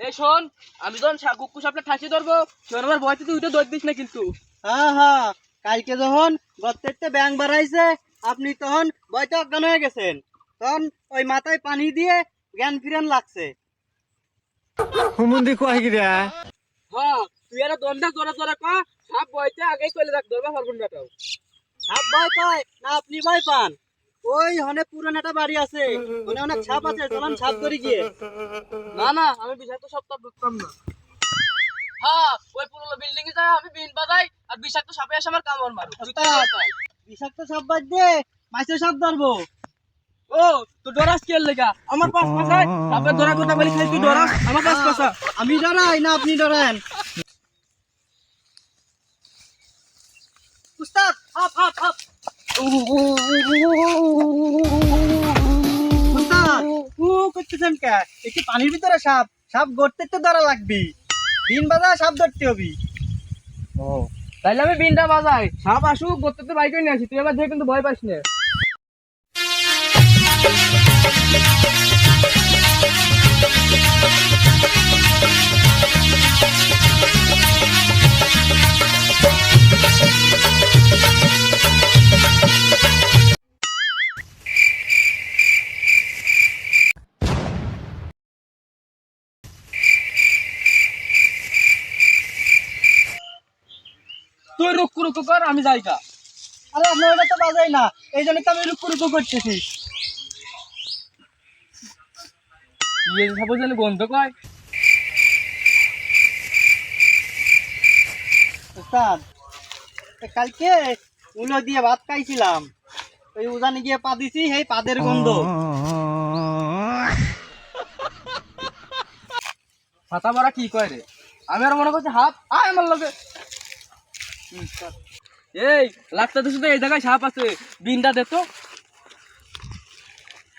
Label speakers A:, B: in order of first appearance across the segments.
A: এই শোন আমি যখন কুকুর সাপটা ঠাসি ধরবো শোন আমার ভয়তে তুই উঠে দৌড় দিস না কিন্তু।
B: হ্যাঁ হ্যাঁ কালকে যখন ব্যাং বাড়াইছে আপনি তখন বয়তে অজ্ঞান হয়ে গেছেন। তখন ওই মাথায় পানি দিয়ে জ্ঞান ফিরান লাগছে।
C: হুমুন্দি কয় গিরা
A: হ্যাঁ তুই একটা দণ্ডা জোরে জোরে কা সাপ ভয়তে আগেই কইলে রাখ ধরবা পারব না তাও
B: সাপ ভয় পায় না আপনি ভয় পান? ওই হনে পুরান একটা বাড়ি আছে। ওখানে অনেক সাপ আছে চলান সাপ ধরে গিয়ে।
A: না না আমি বিষাক্ত সপ্তাহ ঢুকতাম না। হ্যাঁ ওই পুরোনো বিল্ডিং এ যায় আমি বিন বাজাই আর বিষাক্ত সাপে এসে আমার কামড় মারো। তাই।
B: বিষাক্ত সাপ বাদ মাছের সাপ ধরবো।
A: ও তো ডরাস কি লেগা। আমার পাশ পাশায় সাপের ধরা কথা বলি খাই তুই ডরাস আমার পাশ পাশা।
B: আমি ডরাই না আপনি ডরান। উস্তাদ উস্তাদ ও করতেছেন কে? একটু পানির ভিতরে সাপ? সাপ গড়তে তো ধরা লাগবি। দিন বাজা সাপ ধরতে হবি।
A: ও, তাইলে আমি বিনটা বাজাই। সাপ আসুক করতে তো বাইক নিয়ে তুই এবার দেখে ভয় পাস না। তুই রুকু রুকু কর আমি যাই কা
B: আরে আপনার ওটা তো বাজাই না এই জন্য তো আমি রুকু রুকু করতেছি।
A: ইয়ে সাপোজ জানি গন্ধ কয়।
B: কালকে উলো দিয়ে ভাত খাইছিলাম। ওই উজানে গিয়ে পা দিছি সেই পাদের গন্ধ।
A: ছাতা বড়া কি কয় রে? আমি আর মনে করছি হাত আয় আমার লগে। এই লাগতে তো শুধু এই জায়গায় সাপ আছে। বিনটা দে তো।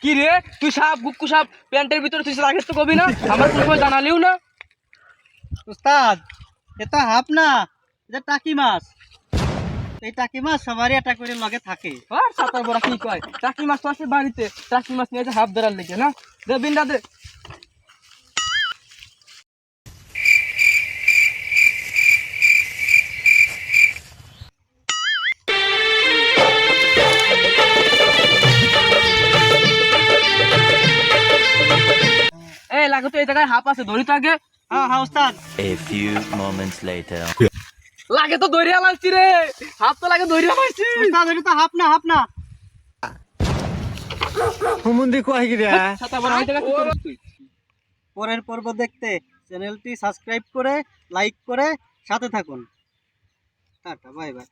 A: কি রে? তুই সাপ গুক্কু সাপ প্যান্টের ভিতরে তুই রাখিস তো কবি না? আমার কোনো জানালিও না।
B: উস্তাদ এটা হাফ না এটা টাকি মাছ। এই টাকি মাছ সবারই একটা করে লগে থাকে।
A: আর ছাতার বড়া কি কয়? টাকি মাছ তো আছে বাড়িতে। টাকি মাছ নিয়ে হাফ ধরার লেগে না? দে বিনটা দে। এই তো এই জায়গায় হাফ আছে ধরি তো আগে।
B: হ্যাঁ হ্যাঁ
D: moments later.
A: লাগে তো দরিয়া লাগছি রে। হাফ তো লাগে দরিয়া লাগছি
B: উস্তাদ এটা তো হাফ না হাফ না।
C: হুমুন্দি কয় গিরা
A: করিস
B: পরের পর্ব দেখতে চ্যানেলটি সাবস্ক্রাইব করে লাইক করে সাথে থাকুন। Tata bye bye.